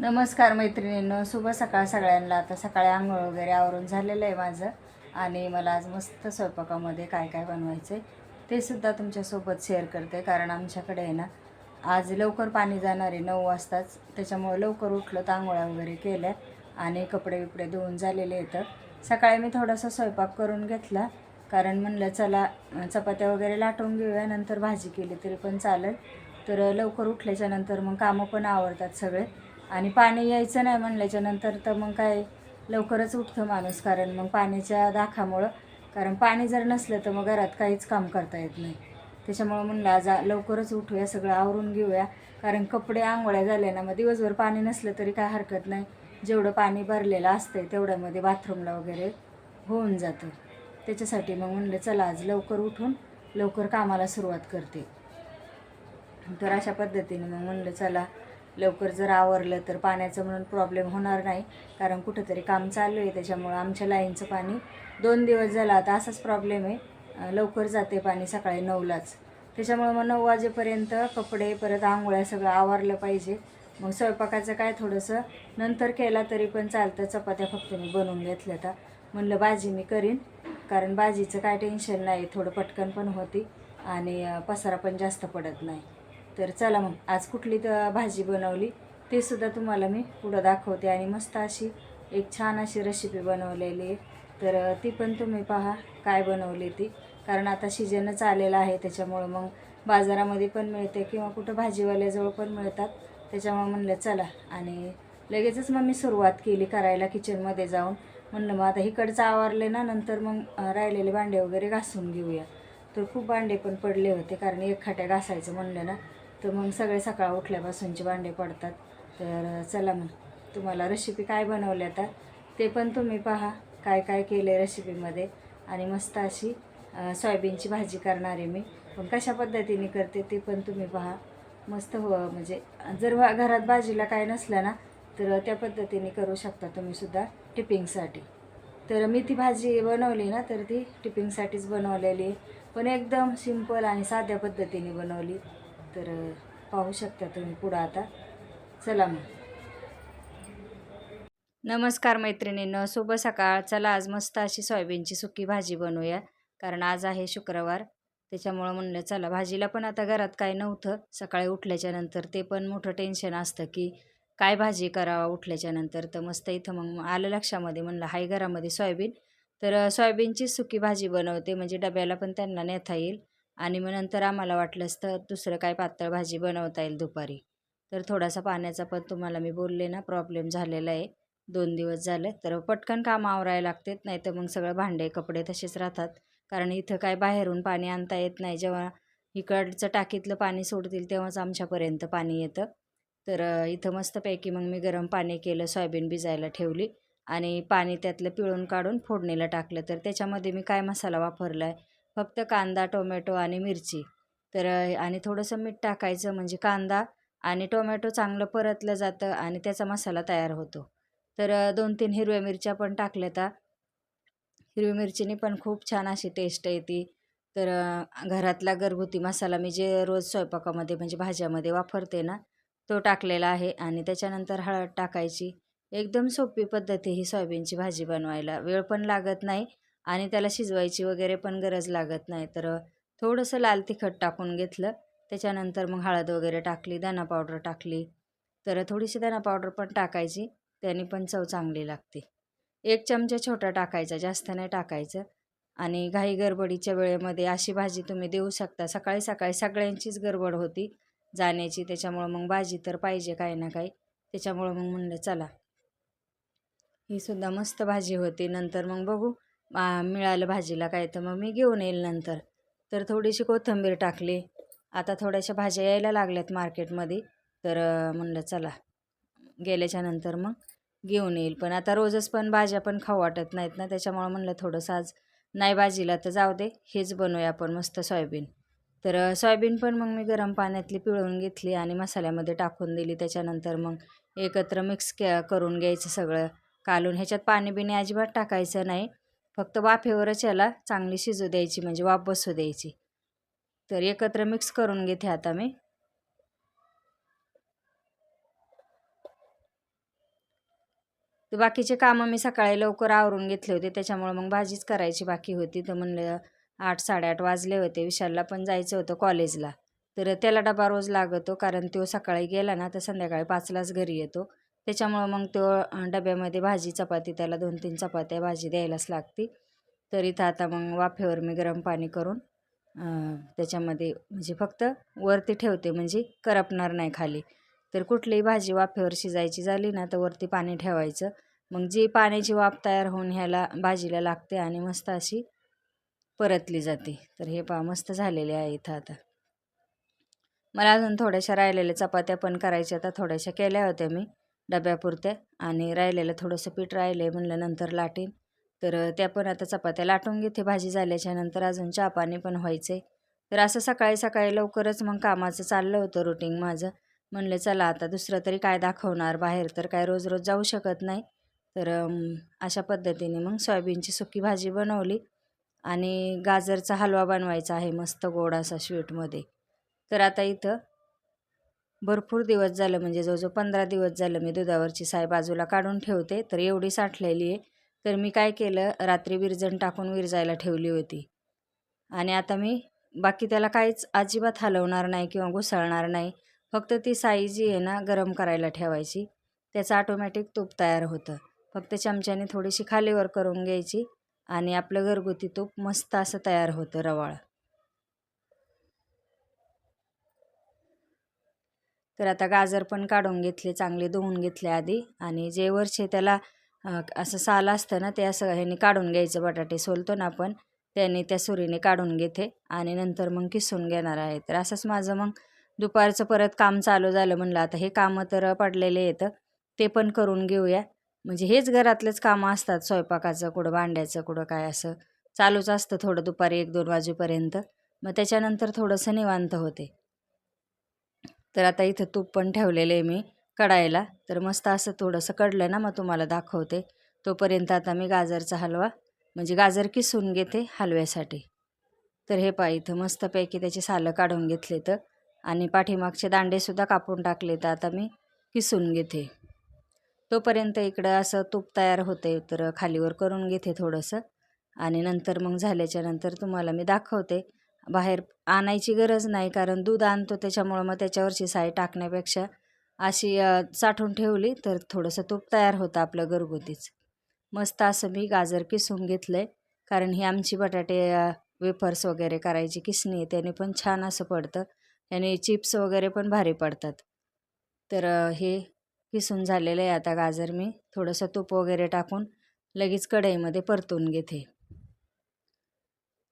नमस्कार मैत्रिणींनो शुभ सकाळ सगळ्यांना. आता सकाळी आंघोळ वगैरे आवरून झालेलं आहे माझं. आणि मला आज मस्त स्वयंपाकामध्ये काय काय बनवायचं आहे ते सुद्धा तुमच्यासोबत शेअर करते कारण आमच्याकडे आहे ना आज लवकर पाणी जाणार आहे नऊ वाजताच. त्याच्यामुळे लवकर उठलं तर आंघोळ्या वगैरे केल्या आणि कपडे बिपडे धुवून झालेले आहेत. सकाळी मी थोडासा स्वयंपाक करून घेतला कारण म्हणलं चला चपात्या वगैरे लाटून घेऊया नंतर भाजी केली तरी पण चालेल. तर लवकर उठल्याच्यानंतर मग कामं पण आवडतात सगळे. आणि पाणी यायचं नाही म्हणल्याच्या नंतर तर मग काय लवकरच उठतं माणूस कारण मग पाण्याच्या दाखामुळं कारण पाणी जर नसलं तर मग घरात काहीच काम करता येत नाही. त्याच्यामुळं म्हणलं आज लवकरच उठूया सगळं आवरून घेऊया. कारण कपडे आंघोळ्या झाल्या ना मग दिवसभर पाणी नसलं तरी काय हरकत नाही. जेवढं पाणी भरलेलं असतंय तेवढ्यामध्ये बाथरूमला वगैरे होऊन जातं. त्याच्यासाठी मग म्हणलं चला आज लवकर उठून लवकर कामाला सुरुवात करते. तर अशा पद्धतीने मग म्हणलं चला लवकर जर आवरलं तर पाण्याचं म्हणून प्रॉब्लेम होणार नाही. कारण कुठंतरी काम चालू आहे त्याच्यामुळं आमच्या लाईनचं पाणी दोन दिवस झाला. आता असाच प्रॉब्लेम आहे. लवकर जाते पाणी सकाळी नऊलाच. त्याच्यामुळं मग नऊ वाजेपर्यंत कपडे परत आंघोळ्या सगळं आवरलं पाहिजे. मग स्वयंपाकाचं काय थोडंसं नंतर केला तरी पण चालतं. चपात्या फक्त मी बनवून घेतल्या तर म्हणलं भाजी मी करीन. कारण भाजीचं काय टेन्शन नाही. थोडं पटकन पण होती आणि पसारा पण जास्त पडत नाही. तर चला मग आज कुठली तर भाजी बनवली ते सुद्धा तुम्हाला मी पुढं दाखवते. आणि मस्त अशी एक छान अशी रेसिपी बनवलेली आहे. तर ती पण तुम्ही पहा काय बनवली ती. कारण आता सीजनच आलेला आहे त्याच्यामुळं मग बाजारामध्ये पण मिळते किंवा कुठं भाजीवाल्याजवळ पण मिळतात. त्याच्यामुळं म्हणलं चला. आणि लगेचच मग मी सुरुवात केली करायला किचनमध्ये जाऊन. म्हणलं मग आता इकडचं आवरले ना नंतर मग राहिलेले भांडे वगैरे घासून घेऊया. तर खूप भांडे पण पडले होते कारण एक खाट्या घासायचं म्हणलं ना. तर मग सगळे सकाळ उठल्यापासूनचे भांडे पडतात. तर चला मग तुम्हाला रेसिपी काय बनवली आता ते पण तुम्ही पहा काय काय केलं आहे रेसिपीमध्ये आणि मस्त अशी सोयाबीनची भाजी करणार आहे मी. पण कशा पद्धतीने करते ते पण तुम्ही पहा. मस्त हो म्हणजे जर वा- घरात भाजीला काय नसलं ना तर त्या पद्धतीने करू शकता तुम्ही सुद्धा टिपिंगसाठी तर मी ती भाजी बनवली ना तर ती टिपिंगसाठीच बनवलेली. आहे पण एकदम सिंपल आणि साध्या पद्धतीने बनवली. तर पाहू शकता तुम्ही पुढं आता. चला मग. नमस्कार मैत्रिणींनो शुभ सकाळ. चला आज मस्त अशी सोयाबीनची सुकी भाजी बनवूया. कारण आज आहे शुक्रवार. त्याच्यामुळं म्हणलं चला भाजीला पण आता घरात काय नव्हतं. सकाळी उठल्याच्या नंतर ते पण मोठं टेन्शन असतं की काय भाजी करावा उठल्याच्या नंतर. तर मस्त इथं मग आलं लक्षामध्ये म्हणलं हाय घरामध्ये सोयाबीन. तर सोयाबीनची सुकी भाजी बनवते. म्हणजे डब्याला पण त्यांना नेता येईल. आणि मग नंतर आम्हाला वाटलंच तर दुसरं काय पातळ भाजी बनवता येईल दुपारी. तर थोडासा पाण्याचा पण तुम्हाला मी बोलले ना प्रॉब्लेम झालेला आहे. दोन दिवस झाले तर पटकन काम आवरायला लागतात नाही तर मग सगळं भांडे कपडे तसेच राहतात. कारण इथं काय बाहेरून पाणी आणता येत नाही. जेव्हा इकडचं टाकीतलं पाणी सोडतील तेव्हाच आमच्यापर्यंत पाणी येतं. तर इथं मस्तपैकी मग मी गरम पाणी केलं सोयाबीन भिजायला ठेवली आणि पाणी त्यातलं पिळून काढून फोडणीला टाकलं. तर त्याच्यामध्ये मी काय मसाला वापरला आहे फक्त कांदा टोमॅटो आणि मिरची. तर आणि थोडंसं मीठ टाकायचं म्हणजे कांदा आणि टोमॅटो चांगलं परतलं जातं आणि त्याचा मसाला तयार होतो. तर दोन तीन हिरव्या मिरच्या पण टाकल्या त्या हिरवी मिरचीने पण खूप छान अशी टेस्ट येते. तर घरातला घरगुती मसाला मी जे रोज स्वयंपाकामध्ये म्हणजे भाज्यामध्ये वापरते ना तो टाकलेला आहे आणि त्याच्यानंतर हळद टाकायची. एकदम सोपी पद्धत आहे ही सोयाबीनची भाजी बनवायला. वेळ पण लागत नाही. आणि त्याला शिजवायची वगैरे पण गरज लागत नाही. तर थोडंसं लाल तिखट टाकून घेतलं. त्याच्यानंतर मग हळद वगैरे टाकली दाणा पावडर टाकली. तर थोडीशी दाणा पावडर पण टाकायची. त्याने पण चव चांगली लागते. एक चमचा छोटा टाकायचा जास्त नाही टाकायचं. आणि घाई गडबडीच्या वेळेमध्ये अशी भाजी तुम्ही देऊ शकता. सकाळी सकाळी सगळ्यांचीच गडबड होती जाण्याची. त्याच्यामुळं मग भाजी तर पाहिजे काही ना काही. त्याच्यामुळं मग म्हणलं चला. ही सुद्धा मस्त भाजी होती. नंतर मग बघू. मिळालं भाजीला काय तर मग मी घेऊन येईल नंतर. तर थोडीशी कोथिंबीर टाकली. आता थोड्याशा भाज्या यायला लागल्यात मार्केटमध्ये. तर म्हणलं चला गेल्याच्यानंतर मग घेऊन येईल. पण आता रोजच पण भाज्या पण खाऊ वाटत नाहीत ना त्याच्यामुळं म्हणलं थोडंसं आज नाही भाजीला तर जाऊ दे हेच बनवूया आपण मस्त सोयाबीन. तर सोयाबीन पण मग मी गरम पाण्यातली पिळून घेतली आणि मसाल्यामध्ये टाकून दिली. त्याच्यानंतर मग एकत्र मिक्स के करून घ्यायचं सगळं. कालून ह्याच्यात पाणी बिणी अजिबात टाकायचं नाही. फक्त वाफेवरच याला चांगली शिजू द्यायची म्हणजे वाफ बसू द्यायची. तर एकत्र मिक्स करून घेते आता मी. तर बाकीचे कामं मी सकाळी लवकर आवरून घेतले होते त्याच्यामुळं मग भाजीच करायची बाकी होती. तर म्हणलं आठ साडेआठ वाजले होते विशालला पण जायचं होतं कॉलेजला तर त्याला डबा रोज लागतो कारण तो सकाळी गेला ना तर संध्याकाळी पाचलाच घरी येतो. त्याच्यामुळं मग तो डब्यामध्ये भाजी चपाती त्याला दोन तीन चपात्या भाजी द्यायलाच लागते. तर इथं आता मग वाफेवर मी गरम पाणी करून त्याच्यामध्ये म्हणजे फक्त वरती ठेवते म्हणजे करपणार नाही खाली. तर कुठलीही भाजी वाफेवर शिजायची झाली ना तर वरती पाणी ठेवायचं. मग जी पाण्याची वाफ तयार होऊन ह्याला भाजीला लागते आणि मस्त अशी परतली जाते. तर हे पा मस्त झालेले आहे इथं आता. मला अजून थोड्याशा राहिलेल्या चपात्या पण करायच्या आता थोड्याशा केल्या होत्या मी. डब्यापुरत्या आणि राहिलेलं थोडंसं पीठ राहिलं आहे म्हणलं नंतर लाटीन. तर त्या पण आता चपात्या लाटून घेते. भाजी झाल्याच्यानंतर अजून चहा पाणी पण व्हायचं तर असं सकाळी सकाळी लवकरच मग कामाचं चाललं होतं रुटीन माझं. म्हणलं चला आता दुसरं तरी काय दाखवणार? बाहेर तर काय रोज रोज जाऊ शकत नाही. तर अशा पद्धतीने मग सोयाबीनची सुकी भाजी बनवली. आणि गाजरचा हलवा बनवायचा आहे मस्त गोड असा स्वीटमध्ये तर आता इथं भरपूर दिवस झालं म्हणजे जवळजवळ पंधरा दिवस झालं मी दुधावरची साय बाजूला काढून ठेवते. तर एवढी साठलेली आहे. तर मी काय केलं रात्री विरजण टाकून विरजायला ठेवली होती. आणि आता मी बाकी त्याला काहीच अजिबात हलवणार नाही किंवा घुसळणार नाही. फक्त ती साई जी आहे ना गरम करायला ठेवायची. त्याचं ऑटोमॅटिक तूप तयार होतं. फक्त चमच्याने थोडीशी खालीवर करून घ्यायची आणि आपलं घरगुती तूप मस्त असं तयार होतं रवाळ. तर आता गाजर पण काढून घेतले चांगले धुवून घेतले आधी. आणि जे वरचे त्याला असं साल असतं ना ते असं ह्याने काढून घ्यायचं बटाटे सोलतो ना आपण त्याने त्या सुरीने काढून घेते. आणि नंतर मग किसून घेणार आहे. तर असंच माझं मग दुपारचं परत काम चालू झालं म्हणलं. आता हे कामं तर पडलेले येतं ते पण करून घेऊया. म्हणजे हेच घरातलेच कामं असतात. स्वयंपाकाचं कुठं भांड्याचं कुठं काय असं. चालूच असतं थोडं दुपारी एक दोन वाजेपर्यंत. मग त्याच्यानंतर थोडंसं निवांत होते. तर आता इथं तूप पण ठेवलेलं आहे मी कढायला तर मस्त असं थोडंसं कडलं ना मग तुम्हाला दाखवते. तोपर्यंत आता मी गाजरचा हलवा म्हणजे गाजर किसून घेते हलव्यासाठी. तर हे पाय इथं मस्तपैकी त्याची सालं काढून घेतले तर आणि पाठीमागचे दांडेसुद्धा कापून टाकले तर आता मी किसून घेते. तोपर्यंत इकडं असं तूप तयार होते तर खालीवर करून घेते थोडंसं. आणि नंतर मग झाल्याच्यानंतर तुम्हाला मी दाखवते. बाहेर आणायची गरज नाही कारण दूध आणतो त्याच्यामुळं मग त्याच्यावरची साय टाकण्यापेक्षा अशी साठवून ठेवली तर थोडंसं तूप तयार होतं आपलं घरगुतीच. मस्त असं मी गाजर किसून घेतलं आहे कारण ही आमची बटाटे वेफर्स वगैरे करायची किसणी आहे त्याने पण छान असं पडतं. त्याने चिप्स वगैरे पण भारी पडतात. तर हे किसून झालेलं आहे आता गाजर मी. थोडंसं तूप वगैरे टाकून लगेच कढईमध्ये परतून घेते.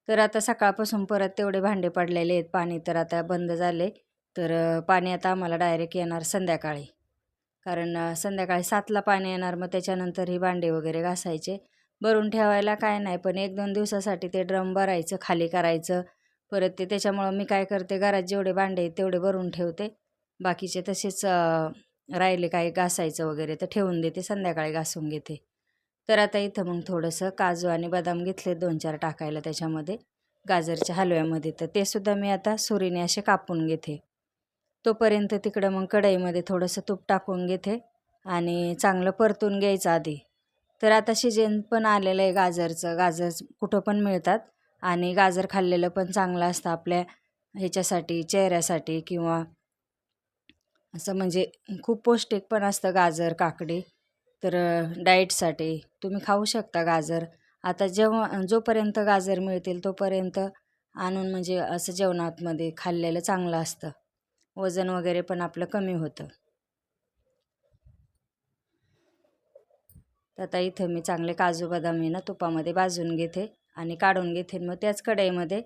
तर आता सकाळपासून परत तेवढे भांडे पडलेले आहेत. पाणी तर आता बंद झाले. तर पाणी आता आम्हाला डायरेक्ट येणार संध्याकाळी. कारण संध्याकाळी सातला पाणी येणार मग त्याच्यानंतर ही भांडे वगैरे घासायचे. भरून ठेवायला काय नाही पण एक दोन दिवसासाठी ते ड्रम भरायचं खाली करायचं. परत ते त्याच्यामुळं मी काय करते घरात जेवढे भांडे आहेत तेवढे भरून ठेवते. बाकीचे तसेच राहिले काही घासायचं वगैरे तर ठेवून देते संध्याकाळी घासून घेते. तर आता इथं मग थोडंसं काजू आणि बदाम घेतले दोन चार टाकायला त्याच्यामध्ये. गाजरच्या हलव्यामध्ये तर ते सुद्धा मी आता सुरीने असे कापून घेते. तोपर्यंत तिकडं मग कढईमध्ये थोडंसं तूप टाकून घेते आणि चांगलं परतून घ्यायचं आधी. तर आता शिजेन पण आलेलं आहे गाजरचं. गाजर कुठं पण मिळतात आणि गाजर खाल्लेलं पण चांगलं असतं आपल्या ह्याच्यासाठी चेहऱ्यासाठी किंवा असं म्हणजे खूप पौष्टिक पण असतं गाजर काकडी. तर डाएटसाठी तुम्ही खाऊ शकता गाजर. आता जेव्हा जोपर्यंत गाजर मिळतील तोपर्यंत आणून म्हणजे असं जेवणामध्ये खाल्लेलं चांगलं असतं. वजन वगैरे पण आपलं कमी होतं. तर आता इथं मी चांगले काजू बदाम आहे ना तुपामध्ये भाजून घेते आणि काढून घेते. मग त्याच कढईमध्ये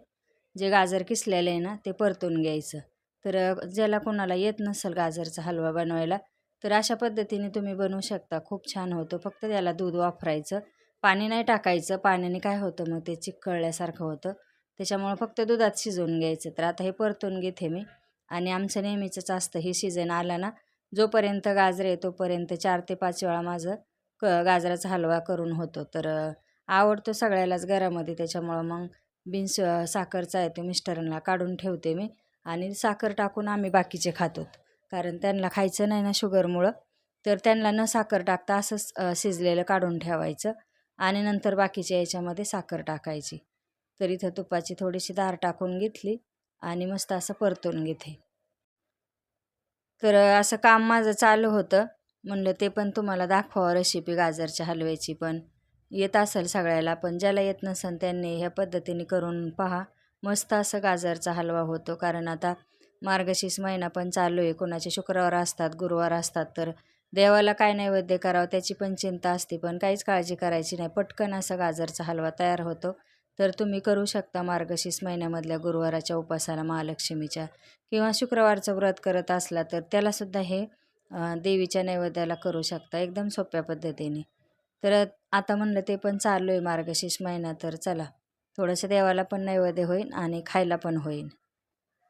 जे गाजर किसलेलं आहे ना ते परतून घ्यायचं. तर ज्याला कोणाला येत नसेल गाजरचा हलवा बनवायला तर अशा पद्धतीने तुम्ही बनवू शकता. खूप छान होतं. फक्त त्याला दूध वापरायचं. पाणी नाही टाकायचं. पाण्याने काय होतं मग ते चिकळल्यासारखं होतं. त्याच्यामुळं फक्त दुधात शिजवून घ्यायचं. तर आता हे परतून घेते मी. आणि आमचं नेहमीचंच असतं. हे सीझन आला ना जोपर्यंत गाजर आहे तोपर्यंत चार ते पाच वेळा माझं क गाजराचा हलवा करून होतो. तर आवडतो सगळ्यालाच घरामध्ये. त्याच्यामुळं मग बिन्स साखरचा आहे तो मिस्टरांना काढून ठेवते मी. आणि साखर टाकून आम्ही बाकीचे खातो. कारण त्यांना खायचं नाही ना शुगरमुळं. तर त्यांना न साखर टाकता असंच शिजलेलं काढून ठेवायचं आणि नंतर बाकीच्या याच्यामध्ये साखर टाकायची. तर इथं तुपाची थोडीशी धार टाकून घेतली आणि मस्त असं परतून घेते तर असं काम माझं चालू होतं. म्हणलं ते पण तुम्हाला दाखवावं रेसिपी गाजरच्या हलव्याची पण. येत असेल सगळ्याला पण ज्याला येत नसेल त्यांनी ह्या पद्धतीने करून पहा. मस्त असं गाजरचा हलवा होतो. कारण आता मार्गशीर्ष महिना पण चालू आहे. कोणाचे शुक्रवार असतात गुरुवार असतात तर देवाला काय नैवेद्य करावं त्याची पण चिंता असते. पण काहीच काळजी करायची नाही. पटकन असा गाजरचा हलवा तयार होतो. तर तुम्ही करू शकता मार्गशीर्ष महिन्यामधल्या गुरुवाराच्या उपासाला महालक्ष्मीच्या किंवा शुक्रवारचं व्रत करत असला तर त्यालासुद्धा हे देवीच्या नैवेद्याला करू शकता. एकदम सोप्या पद्धतीने. तर आता म्हणलं ते पण चालू आहे मार्गशीर्ष महिना तर चला. थोडंसं देवाला पण नैवेद्य होईल आणि खायला पण होईल.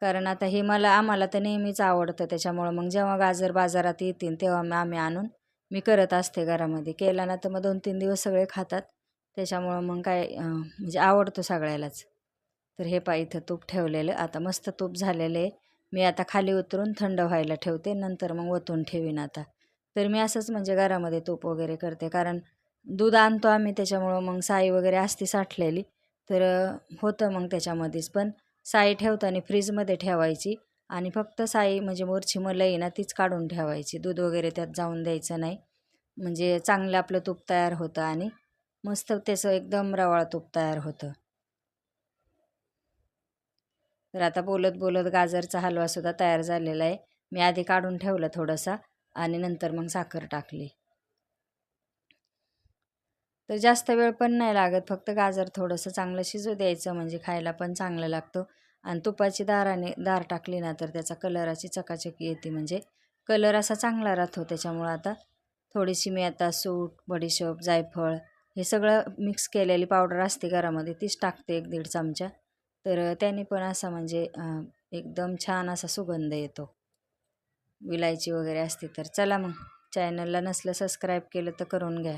कारण आता हे मला आम्हाला तर नेहमीच आवडतं त्याच्यामुळं. मग जेव्हा गाजर बाजारात येतील तेव्हा मग आम्ही आणून मी करत असते घरामध्ये. केला ना तर मग दोन तीन दिवस सगळे खातात. त्याच्यामुळं मग काय म्हणजे आवडतो सगळ्यालाच. तर हे पा इथं तूप ठेवलेलं. आता मस्त तूप झालेलं आहे. मी आता खाली उतरून थंड व्हायला ठेवते. नंतर मग ओतून ठेवीन आता. तर मी असंच म्हणजे घरामध्ये तूप वगैरे करते. कारण दूध आणतो आम्ही त्याच्यामुळं मग साई वगैरे असती साठलेली. तर होतं मग त्याच्यामध्येच. पण साई ठेवताना फ्रीजमध्ये ठेवायची आणि फक्त साई म्हणजे मोरची मलई ना तीच काढून ठेवायची. दूध वगैरे त्यात जाऊन द्यायचं नाही. म्हणजे चांगलं आपलं तूप तयार होतं आणि मस्त त्याचं एकदम रवाळ तूप तयार होतं. तर आता बोलत बोलत गाजरचा हलवासुद्धा तयार झालेला आहे. मी आधी काढून ठेवलं थोडंसं आणि नंतर मग साखर टाकली. तर जास्त वेळ पण नाही लागत. फक्त गाजर थोडंसं चांगलं शिजू द्यायचं म्हणजे खायला पण चांगलं लागतं. आणि तुपाची दाराने दार टाकली ना तर त्याचा कलर अशी चकाचकी येते. म्हणजे कलर असा चांगला राहतो त्याच्यामुळं आता थोडीशी मी आता सूट बडीशोप जायफळ हे सगळं मिक्स केलेली पावडर असते घरामध्ये तीच टाकते एक दीड चमचा. तर त्याने पण असा म्हणजे एकदम छान असा सुगंध येतो. विलायची वगैरे असते तर चला मग. चॅनलला नसलं सबस्क्राईब केलं तर करून घ्या.